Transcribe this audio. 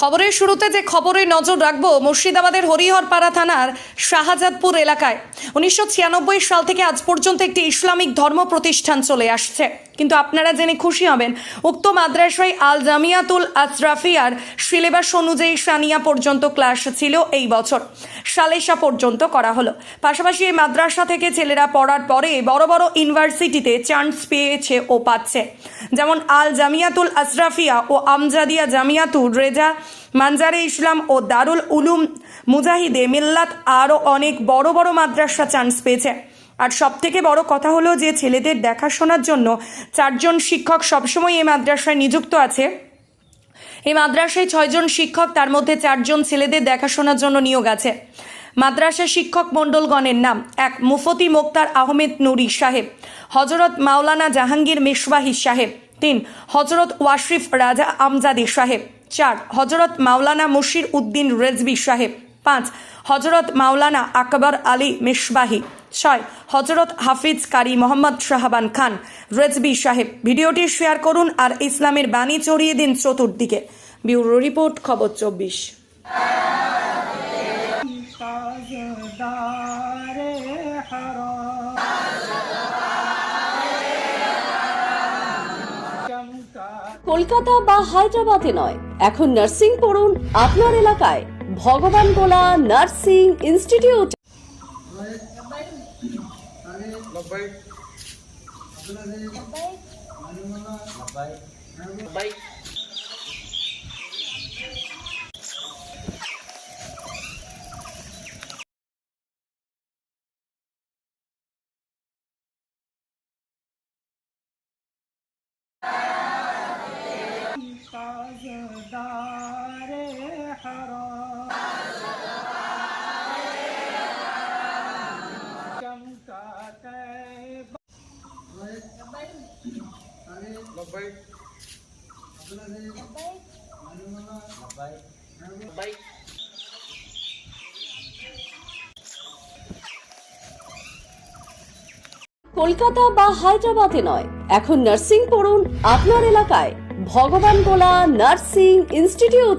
খবরের শুরুতে যে খবরে নজর রাখব, মুর্শিদাবাদের হরিহরপাড়া থানার শাহজাদপুর এলাকায়। উনিশশো ছিয়ানব্বই সাল থেকে আজ পর্যন্ত একটি ইসলামিক ধর্ম প্রতিষ্ঠান চলে আসছে। কিন্তু আপনারা জেনে খুশি হবেন, উক্ত মাদ্রাসায় আল জামিয়াতুল আসরাফিয়ার সিলেবাস অনুযায়ী সানিয়া পর্যন্ত ক্লাস ছিল এই বছর। সালেসা পর্যন্ত করা হলো। পাশাপাশি এই মাদ্রাসা থেকে ছেলেরা পড়ার পরে বড় বড় ইউনিভার্সিটিতে চান্স পেয়েছে ও পাচ্ছে। যেমন আল জামিয়াতুল আশরাফিয়া ও আমজাদিয়া জামিয়াতুল রেজা মানজারে ইসলাম ও দারুল উলুম মুজাহিদে মিল্লাত আরও অনেক বড় বড় মাদ্রাসা চান্স পেয়েছে। আর সব থেকে বড় কথা হলো যে, ছেলেদের দেখাশোনার জন্য চারজন শিক্ষক সবসময় এই মাদ্রাসায় নিযুক্ত আছে। এই মাদ্রাসায় ছয়জন শিক্ষক, তার মধ্যে চারজন ছেলেদের দেখাশোনার জন্য নিয়োগ আছে। মাদ্রাসা শিক্ষক মণ্ডলগণের নাম এক মুফতি মোক্তার আহমেদ নুরি সাহেব হজরত মাওলানা জাহাঙ্গীর মিসবাহি সাহেব, তিন হজরত ওয়াশিফ রাজা আমজাদি সাহেব। চার, হজরত মাওলানা মুশির উদ্দিন রেজবি সাহেব। পাঁচ, হজরত মাওলানা আকবর আলী মিসবাহি ছয়, হজরত হাফিজ কারি মোহাম্মদ শাহবান খান রেজবি সাহেব। ভিডিওটি শেয়ার করুন আর ইসলামের বাণী চড়িয়ে দিন চতুর্দিকে। ব্যুরো রিপোর্ট, খবর চব্বিশ। কলকাতা বা হায়দ্রাবাদে নয়। এখন নার্সিং পড়ুন আপনার এলাকায়। ভগবান গোলা নার্সিং ইনস্টিটিউট কলকাতা বা হায়দ্রাবাদে নয়। এখন নার্সিং পড়ুন আপনার এলাকায়। ভগবান গোলা নার্সিং ইনস্টিটিউট।